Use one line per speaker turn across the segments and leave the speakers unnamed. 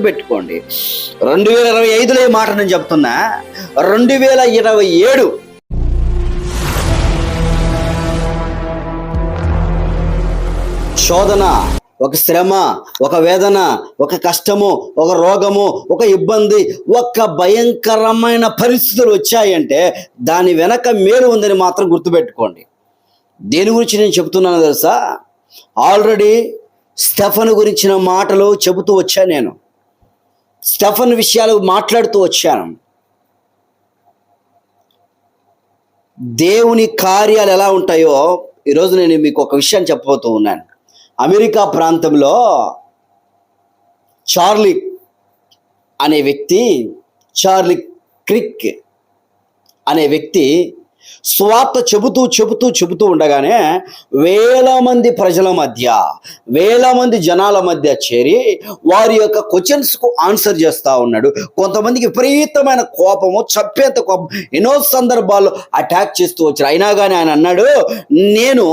పెట్టుకోండి రెండు వేల ఇరవై ఐదులో ఈ మాట నేను చెప్తున్నా. రెండు వేల ఇరవై ఏడు శోధన ఒక శ్రమ ఒక వేదన ఒక కష్టము ఒక రోగము ఒక ఇబ్బంది ఒక భయంకరమైన పరిస్థితులు వచ్చాయంటే దాని వెనక మేలు ఉందని మాత్రం గుర్తుపెట్టుకోండి. దేని గురించి నేను చెప్తున్నాను తెలుసా? ఆల్రెడీ స్టెఫన్ గురించిన మాటలు చెబుతూ వచ్చాను నేను. స్టఫన్ విషయాలు మాట్లాడుతూ వచ్చాను. దేవుని కార్యాలు ఎలా ఉంటాయో ఈరోజు నేను మీకు ఒక విషయాన్ని చెప్పబోతూ ఉన్నాను. అమెరికా ప్రాంతంలో చార్లీ అనే వ్యక్తి చార్లీ క్రిక్ అనే వ్యక్తి స్వార్థ చెబుతూ చెబుతూ చెబుతూ ఉండగానే వేల మంది ప్రజల మధ్య వేల మంది జనాల మధ్య చేరి వారి యొక్క క్వశ్చన్స్కు ఆన్సర్ చేస్తూ ఉన్నాడు. కొంతమందికి విపరీతమైన కోపము చప్పేంత కోపం ఎన్నో సందర్భాల్లో అటాక్ చేస్తూ వచ్చారు. అయినా కానీ ఆయన అన్నాడు నేను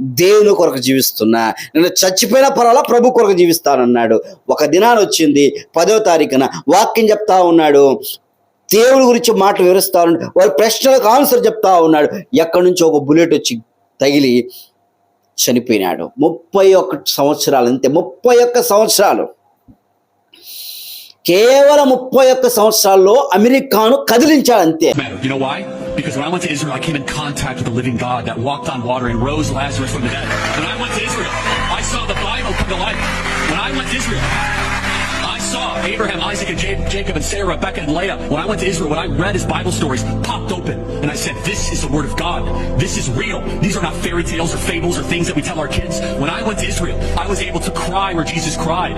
దేవుని కొరకు జీవిస్తున్నా. నేను చచ్చిపోయిన పర్వాలా ప్రభు కొరకు జీవిస్తానన్నాడు. ఒక దినాన్ని వచ్చింది పదో తారీఖున వాక్యం చెప్తా ఉన్నాడు. దేవుడి గురించి మాటలు వివరిస్తా ఉన్నాడు వారి ప్రశ్నలకు ఆన్సర్ చెప్తా ఉన్నాడు ఎక్కడి నుంచి ఒక బుల్లెట్ వచ్చి తగిలి చనిపోయినాడు ముప్పై ఒకటి సంవత్సరాలు అంతే ముప్పై ఒక్క సంవత్సరాలు కేవలం ముప్పై ఒక్క సంవత్సరాల్లో అమెరికాను కదిలించాడు అంతే
Because when I went to Israel, I came in contact with the living God that walked on water and rose Lazarus from the dead. When I went to Israel, I saw the Bible come to life. When I went to Israel, Abraham, Isaac, and Ja- Jacob, and Sarah, Rebecca, and Leah. When I went to Israel, when I read his Bible stories, popped open, and I said, "This is the Word of God. This is real. These are not fairy tales or fables or things that we tell our kids." When I went to Israel, I was able to cry where Jesus cried,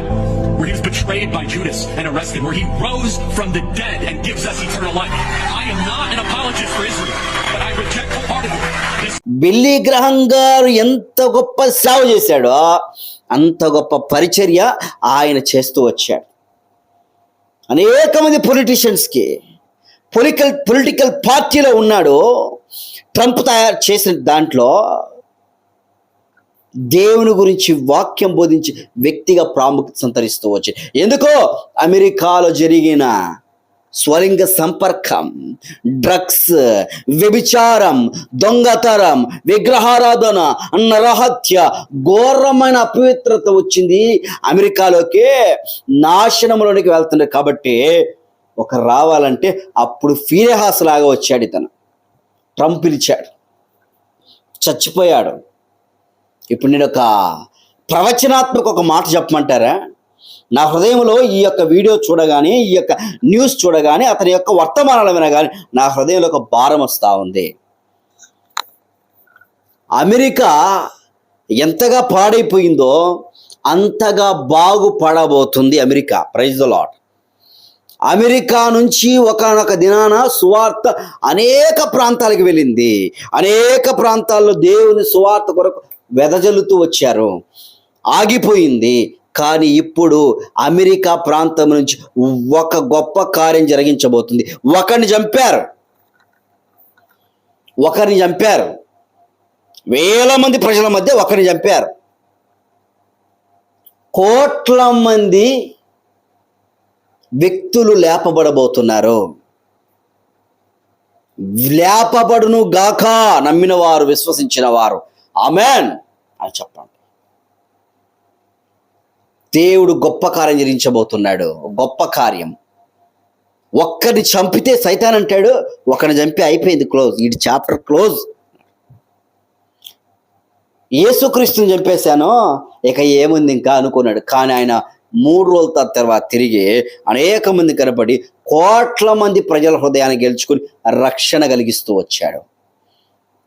where he was betrayed by Judas and arrested, where he rose from the dead and gives us eternal life. I am not an apologist for Israel, but I reject wholeheartedly this
Billy Graham గారు ఎంత గొప్ప సేవ చేశాడో అంత గొప్ప పరిచర్య ఆయన చేస్తూ వచ్చాడు అనేక మంది పొలిటీషియన్స్కి పొలిటికల్ పొలిటికల్ పార్టీలో ఉన్నాడు ట్రంప్ తయారు చేసిన దాంట్లో దేవుని గురించి వాక్యం బోధించి వ్యక్తిగా ప్రాముఖ్యత సంతరిస్తూ వచ్చి ఎందుకో అమెరికాలో జరిగిన స్వలింగ సంపర్కం డ్రగ్స్ వ్యభిచారం దొంగతనం విగ్రహారాధన నరహత్య ఘోరమైన అపవిత్రత వచ్చింది. అమెరికాలోకి నాశనంలోనికి వెళ్తుంది కాబట్టి ఒక రావాలంటే అప్పుడు ఫీరెహాస్ లాగా వచ్చాడు ఇతను. ట్రంప్ పిలిచాడు. చచ్చిపోయాడు. ఇప్పుడు నేను ఒక ప్రవచనాత్మక ఒక మాట చెప్పమంటారా? నా హృదయంలో ఈ యొక్క వీడియో చూడగానే ఈ యొక్క న్యూస్ చూడగానే అతని యొక్క వర్తమానాలు వినగానే నా హృదయంలో ఒక భారం వస్తూ ఉంది. అమెరికా ఎంతగా పాడైపోయిందో అంతగా బాగుపడబోతుంది America. Praise the Lord America నుంచి ఒకనొక దినాన సువార్త అనేక ప్రాంతాలకు వెళ్ళింది. అనేక ప్రాంతాల్లో దేవుని సువార్త కొరకు వెదజల్లుతూ వచ్చారు. ఆగిపోయింది. కానీ ఇప్పుడు అమెరికా ప్రాంతం నుంచి ఒక గొప్ప కార్యం జరిగించబోతుంది. ఒకరిని చంపారు. ఒకరిని చంపారు. వేల మంది ప్రజల మధ్య ఒకరిని చంపారు. కోట్ల మంది వ్యక్తులు లేపబడబోతున్నారు. లేపబడును గాక నమ్మిన వారు విశ్వసించిన వారు ఆమెన్ అని చెప్పండి. దేవుడు గొప్ప కార్యం జరిగించబోతున్నాడు. గొప్ప కార్యం. ఒక్కరిని చంపితే సైతాన్ అంటాడు ఒకరిని చంపి అయిపోయింది క్లోజ్. ఇది చాప్టర్ క్లోజ్. యేసుక్రీస్తుని చంపేశాను. ఇక ఏముంది ఇంకా అనుకున్నాడు. కానీ ఆయన మూడు రోజుల తర్వాత తిరిగి అనేక మంది కనపడి కోట్ల మంది ప్రజల హృదయాన్ని గెలుచుకుని రక్షణ కలిగిస్తూ వచ్చాడు.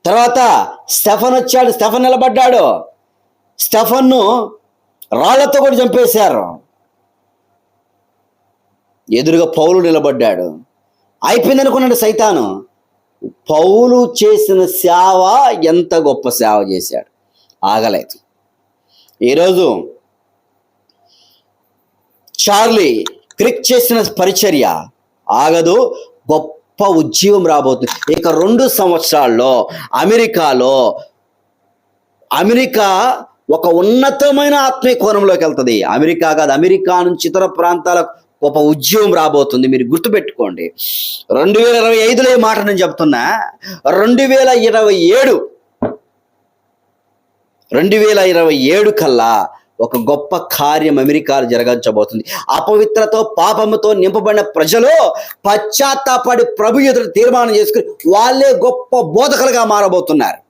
తర్వాత స్టెఫన్ వచ్చాడు. స్టెఫన్ నిలబడ్డాడు. స్టెఫన్ను రాళ్ళతో కూడా చంపేశారు. ఎదురుగా పౌలు నిలబడ్డాడు. అయిపోయింది అనుకున్నాడు సైతాను. పౌలు చేసిన సేవ ఎంత గొప్ప సేవ చేశాడు. ఆగలేదు. ఈరోజు చార్లీ క్రిక్ చేసిన పరిచర్య ఆగదు గొప్ప ఉజ్జీవం రాబోతుంది. ఇక రెండు సంవత్సరాల్లో అమెరికాలో అమెరికా ఒక ఉన్నతమైన ఆత్మీయ కోణంలోకి వెళ్తుంది. అమెరికా కాదు అమెరికా నుంచి ఇతర ప్రాంతాలకు ఒక ఉద్యమం రాబోతుంది. మీరు గుర్తుపెట్టుకోండి. రెండు వేల ఇరవై ఐదులో మాట నేను చెప్తున్నా. రెండు వేల ఇరవై ఏడు రెండు వేల ఇరవై ఏడు కల్లా ఒక గొప్ప కార్యం అమెరికాలో జరగబోతుంది. అపవిత్రతో పాపముతో నింపబడిన ప్రజలు పశ్చాత్తాపడి ప్రభు ఎదురు తీర్మానం చేసుకుని వాళ్ళే గొప్ప బోధకులుగా మారబోతున్నారు.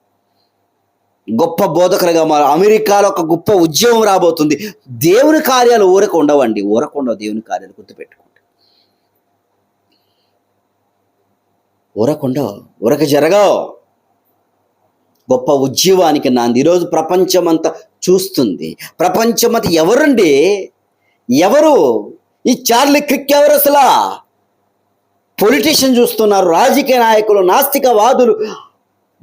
గొప్ప బోధకులుగా మారు. అమెరికాలో ఒక గొప్ప ఉద్యమం రాబోతుంది. దేవుని కార్యాలు ఊరక ఉండవండి. ఊరక ఉండవు. దేవుని కార్యాలు గుర్తుపెట్టుకోండి. ఊరకుండవు ఊరక జరగవు. గొప్ప ఉద్యమానికి నాంది. ఈరోజు ప్రపంచమంతా చూస్తుంది. ప్రపంచమంతా ఎవరండి? ఎవరు? ఈ చార్లీ క్రిక్ ఎవరు అసలా? పొలిటీషియన్ చూస్తున్నారు. రాజకీయ నాయకులు నాస్తికవాదులు.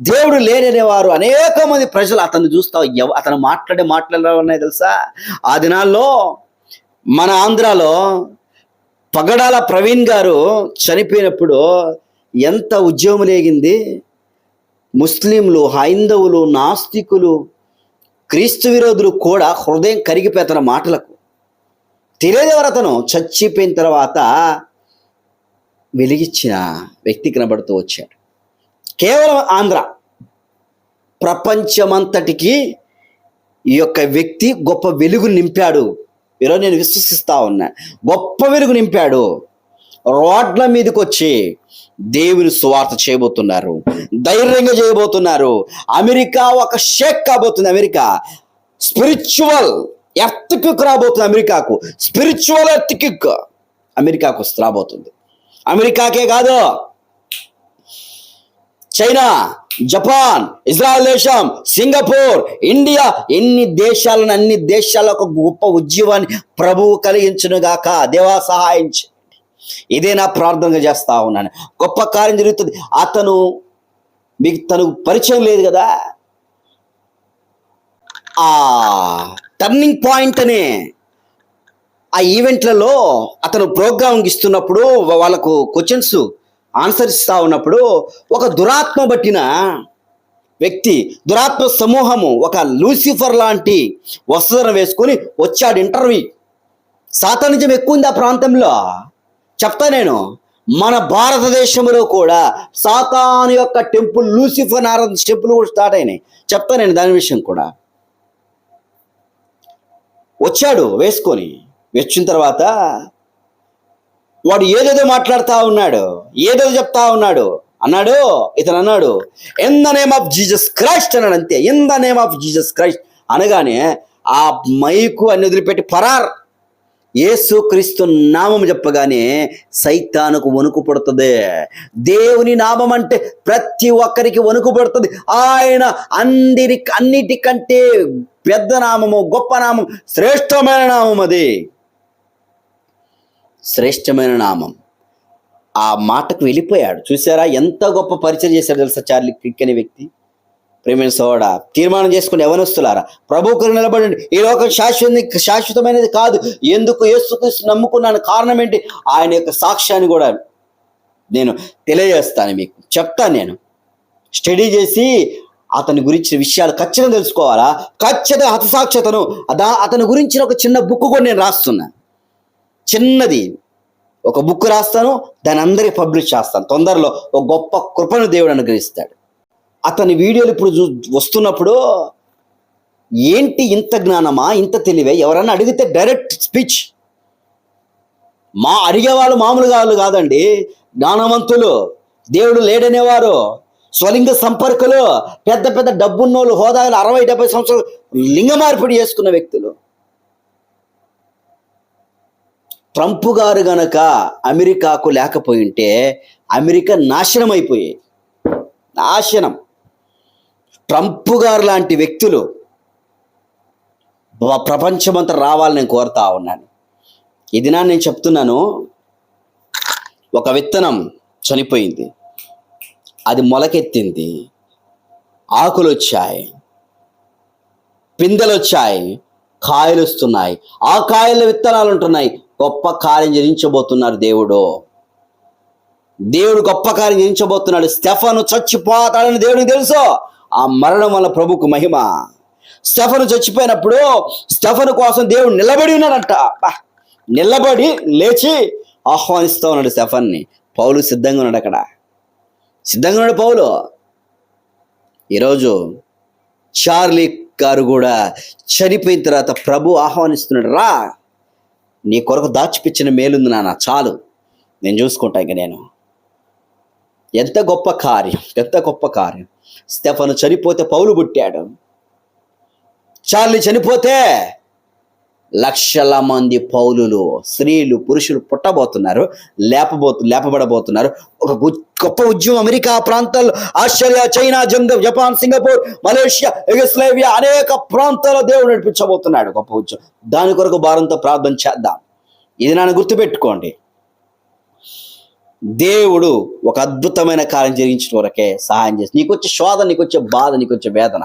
దేవుడు లేననేవారు అనేక మంది ప్రజలు అతన్ని చూస్తావు ఎవ- అతను మాట్లాడే మాటలు ఉన్నాయి తెలుసా? ఆ దినాల్లో మన ఆంధ్రాలో పగడాల ప్రవీణ్ గారు చనిపోయినప్పుడు ఎంత ఉద్యమం లేగింది? ముస్లింలు హైందవులు నాస్తికులు క్రీస్తు విరోధులు కూడా హృదయం కరిగిపోయి అతని మాటలకు తెలియదేవారు అతను చచ్చిపోయిన తర్వాత వెలిగించిన వ్యక్తి కనబడుతూ వచ్చాడు. కేవలం ఆంధ్ర. ప్రపంచమంతటికి ఈ యొక్క వ్యక్తి గొప్ప వెలుగు నింపాడు. ఈరోజు నేను విశ్వసిస్తా ఉన్నా. గొప్ప వెలుగు నింపాడు. రోడ్ల మీదకి వచ్చి దేవుని సువార్త చేయబోతున్నారు. ధైర్యంగా చేయబోతున్నారు. అమెరికా ఒక షేక్ కాబోతుంది అమెరికా. స్పిరిచువల్ ఎర్త్క్విక్ రాబోతుంది అమెరికాకు. స్పిరిచువల్ ఎర్త్క్విక్ అమెరికాకు రాబోతుంది. అమెరికాకే కాదు చైనా. జపాన్ ఇజ్రాయల్ దేశం సింగపూర్ ఇండియా ఎన్ని దేశాలను అన్ని దేశాల ఒక గొప్ప ఉద్యమాన్ని ప్రభువు కలిగించునుగాక. దేవా సహాయించి. ఇదే నా ప్రార్థనగా చేస్తా ఉన్నాను. గొప్ప కార్యం జరుగుతుంది. అతను మీకు తనకు పరిచయం లేదు కదా? ఆ టర్నింగ్ పాయింట్ అనే ఆ ఈవెంట్లలో అతను ప్రోగ్రామ్ ఇస్తున్నప్పుడు వాళ్ళకు క్వశ్చన్స్ ఆన్సర్ ఇస్తూ ఉన్నప్పుడు ఒక దురాత్మ పట్టిన వ్యక్తి దురాత్మ సమూహము ఒక లూసిఫర్ లాంటి వస్త్రం వేసుకొని వచ్చాడు ఇంటర్వ్యూ. సాతానిజం ఎక్కువ ఉంది ఆ ప్రాంతంలో. చెప్తా నేను మన భారతదేశంలో కూడా సాతాను యొక్క టెంపుల్ లూసిఫర్ నారద టెంపుల్ కూడా స్టార్ట్ అయినాయి. చెప్తా నేను దాని విషయం కూడా. వచ్చాడు వేసుకొని వచ్చిన తర్వాత వాడు ఏదేదో మాట్లాడుతూ ఉన్నాడు. ఏదో చెప్తా ఉన్నాడు అన్నాడు ఇతను అన్నాడు in the name of Jesus Christ అన్నాడు అంతే. In the name of Jesus Christ అనగానే ఆ మైకు అన్ని వదిలిపెట్టి పరార్. యేసు క్రీస్తు నామం చెప్పగానే సైతానుకు వణుకు పుడుతుంది. దేవుని నామం అంటే ప్రతి ఒక్కరికి వణుకు పుడుతుంది. ఆయన అందరి అన్నిటికంటే పెద్ద నామము గొప్ప నామం శ్రేష్టమైన నామం అది. శ్రేష్టమైన నామం. ఆ మాటకు వెళ్ళిపోయాడు. చూసారా ఎంత గొప్ప పరిచయం చేశాడు తెలుసా చార్లీ క్రిక్ అనే వ్యక్తి? ప్రేమైన సోడ తీర్మానం చేసుకుని ఎవనొస్తులారా ప్రభువుకు నిలబడండి. ఈ లోకం శాశ్వత శాశ్వతమైనది కాదు. ఎందుకు యేసుక్రీస్తు నమ్ముకున్నాను? కారణం ఏంటి? ఆయన యొక్క సాక్ష్యాన్ని కూడా నేను తెలియజేస్తాను మీకు. చెప్తాను నేను. స్టడీ చేసి అతని గురించిన విషయాలు ఖచ్చితంగా తెలుసుకోవాలా? ఖచ్చితంగా హతసాక్షతను అదా అతని గురించిన ఒక చిన్న బుక్ కూడా నేను రాస్తున్నాను. చిన్నది. ఒక బుక్ రాస్తాను దాని అందరికి పబ్లిష్ చేస్తాను. తొందరలో ఒక గొప్ప కృపను దేవుడు అనుగ్రహిస్తాడు. అతని వీడియోలు ఇప్పుడు చూ వస్తున్నప్పుడు ఏంటి ఇంత జ్ఞానమా ఇంత తెలివే? ఎవరన్నా అడిగితే డైరెక్ట్ స్పీచ్ మా అడిగేవాళ్ళు మామూలుగా వాళ్ళు కాదండి. జ్ఞానవంతులు దేవుడు లేడనేవారు స్వలింగ సంపర్కులు పెద్ద పెద్ద డబ్బున్నోళ్ళు హోదాలు అరవై డెబ్బై సంవత్సరాలు లింగ మార్పిడి చేసుకున్న వ్యక్తులు. ట్రంప్ గారు గనక అమెరికాకు లేకపోయి ఉంటే అమెరికా నాశనం అయిపోయాయి నాశనం. ట్రంప్ గారు లాంటి వ్యక్తులు ప్రపంచమంతా రావాలని నేను కోరుతా ఉన్నాను. ఇది నా నేను చెప్తున్నాను. ఒక విత్తనం చనిపోయింది. అది మొలకెత్తింది. ఆకులు వచ్చాయి పిందెలు వచ్చాయి కాయలు వస్తున్నాయి ఆ కాయల విత్తనాలు ఉంటున్నాయి గొప్ప కార్యం జరించబోతున్నారు దేవుడు. దేవుడు గొప్ప కార్యం జరించబోతున్నాడు స్టెఫను చచ్చిపోతాడని దేవుడికి తెలుసు. ఆ మరణం వల్ల ప్రభుకు మహిమ. స్టెఫను చచ్చిపోయినప్పుడు స్టెఫను కోసం దేవుడు నిలబడి ఉన్నాడంట. నిలబడి లేచి ఆహ్వానిస్తూ ఉన్నాడు స్టెఫన్ని. పౌలు సిద్ధంగా ఉన్నాడు అక్కడ. సిద్ధంగా ఉన్నాడు పౌలు. ఈరోజు చార్లీ గారు కూడా చనిపోయిన తర్వాత ప్రభు ఆహ్వానిస్తున్నాడు. రా. నీ కొరకు దాచిపిచ్చిన మేలుంది నాన్న చాలు. నేను చూసుకుంటా ఇంక నేను. ఎంత గొప్ప కార్యం ఎంత గొప్ప కార్యం. స్టెఫను చనిపోతే పౌలు పుట్టాడు. చార్లీ చనిపోతే లక్షల మంది పౌలులు స్త్రీలు పురుషులు పుట్టబోతున్నారు లేపబోతు లేపబడబోతున్నారు. ఒక గొప్ప ఉద్యమం అమెరికా ప్రాంతాల్లో ఆస్ట్రేలియా చైనా జంగం జపాన్ సింగపూర్ మలేషియా యుగస్లేవియా అనేక ప్రాంతాల్లో దేవుడు నడిపించబోతున్నాడు గొప్ప ఉద్యమం. దాని కొరకు భారంతో ప్రార్థన చేద్దాం. ఇది నన్ను గుర్తుపెట్టుకోండి. దేవుడు ఒక అద్భుతమైన కార్యం జరిగించిన వరకే సహాయం చేసి నీకు వచ్చే శోధ నీకు వచ్చే బాధ నీకు వచ్చే వేదన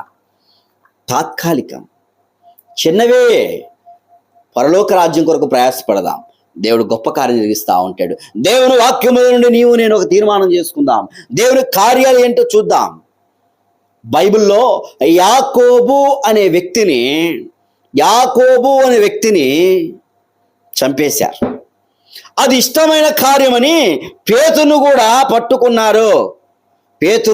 తాత్కాలికం. చిన్నవే. పరలోక రాజ్యం కొరకు ప్రయాసపడదాం. దేవుడు గొప్ప కార్యం జరిగిస్తూ ఉంటాడు. దేవుని వాక్యము నుండి నీవు నేను ఒక తీర్మానం చేసుకుందాం. దేవుని కార్యాలు ఏంటో చూద్దాం. బైబిల్లో యాకోబు అనే వ్యక్తిని యాకోబు అనే వ్యక్తిని చంపేశారు. అది ఇష్టమైన కార్యమని పేతును కూడా పట్టుకున్నారు. పేతు